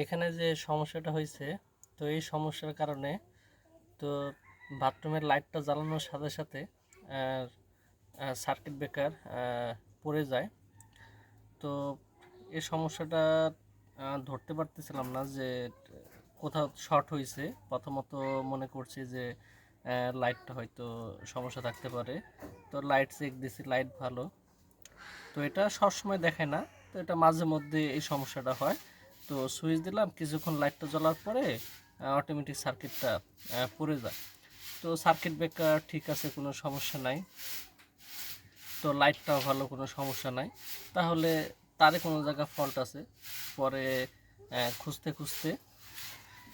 এখানে যে সমস্যাটা হয়েছে, তো এই সমস্যার কারণে তো বাথরুমের লাইটটা জ্বালানোর সাথে সাথে সার্কিট ব্রেকার পড়ে যায়। তো এই সমস্যাটা ধরতে পারতেছিলাম না যে, কোথাও শর্ট হয়েছে। প্রথমত মনে করছি যে লাইটটা হয়তো সমস্যা থাকতে পারে। তো লাইট চেক দিছি, লাইট ভালো। তো এটা সবসময় দেখায় না। তো এটা মাঝে মধ্যে এই সমস্যাটা হয়। তো সুইচ দিলাম, কিছুক্ষণ লাইটটা জ্বলার পরে অটোমেটিক সার্কিটটা পড়ে যায়। তো সার্কিট ব্রেকার ঠিক আছে, কোনো সমস্যা নাই। তো লাইটটাও ভালো, কোনো সমস্যা নাই। তাহলে তারে কোনো জায়গা ফল্ট আছে। পরে খুঁজতে খুঁজতে,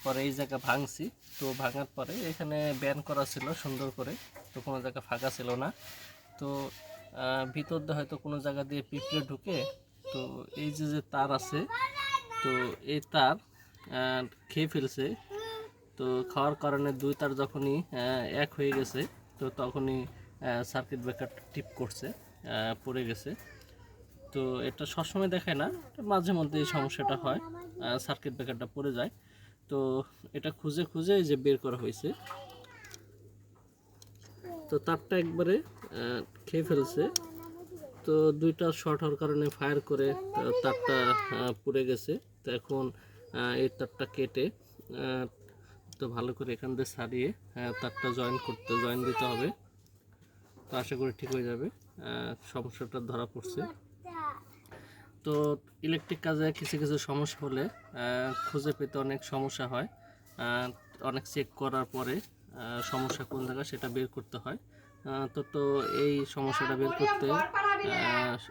পরে এই জায়গা ভাঙছি। তো ভাঙার পরে এখানে ব্যান করা ছিল সুন্দর করে। তো কোনো জায়গা ফাঁকা ছিল না। তো ভিতর দিয়ে হয়তো কোনো জায়গা দিয়ে পিঁপড়ে ঢুকে, তো এই যে যে তার আছে তো এই তার খেয়ে ফেলছে। তো খাওয়ার কারণে দুই তার যখনই এক হয়ে গেছে, তো তখনই সার্কিট ব্রেকার টিপ করছে পড়ে গেছে। তো এটা সবসময় দেখায় না মাঝে মধ্যে এই সমস্যাটা হয় সার্কিট ব্রেকারটা পড়ে যায়। তো এটা খুঁজে খুঁজে যে বের করা হয়েছে। তো তারটা একবারে খেয়ে ফেলছে। তো দুইটা শর্ট হওয়ার কারণে ফায়ার করে তারটা পুড়ে গেছে। তো এখন এই তারটা কেটে তো ভালো করে এখান দিয়ে সারিয়ে তারটা জয়েন করতে জয়েন দিতে হবে। তো আশা করি ঠিক হয়ে যাবে। সমস্যাটা ধরা পড়ছে। তো ইলেকট্রিক কাজে কিছু কিছু সমস্যা হলে খুঁজে পেতে অনেক সমস্যা হয়। অনেক চেক করার পরে সমস্যা কোন জায়গায় সেটা বের করতে হয়। তো তো এই সমস্যাটা বের করতে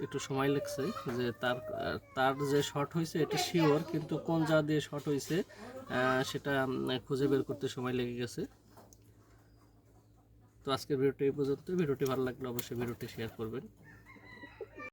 একটু সময় লাগছে যে তার তার যে শর্ট হয়েছে, এটা শিওর কিন্তু কোন যা দিয়ে শর্ট হয়েছে সেটা খুঁজে বের করতে সময় লেগে গেছে। তো আজকের ভিডিওটি এই পর্যন্ত ভিডিওটি ভালো লাগলে অবশ্যই ভিডিওটি শেয়ার করবেন।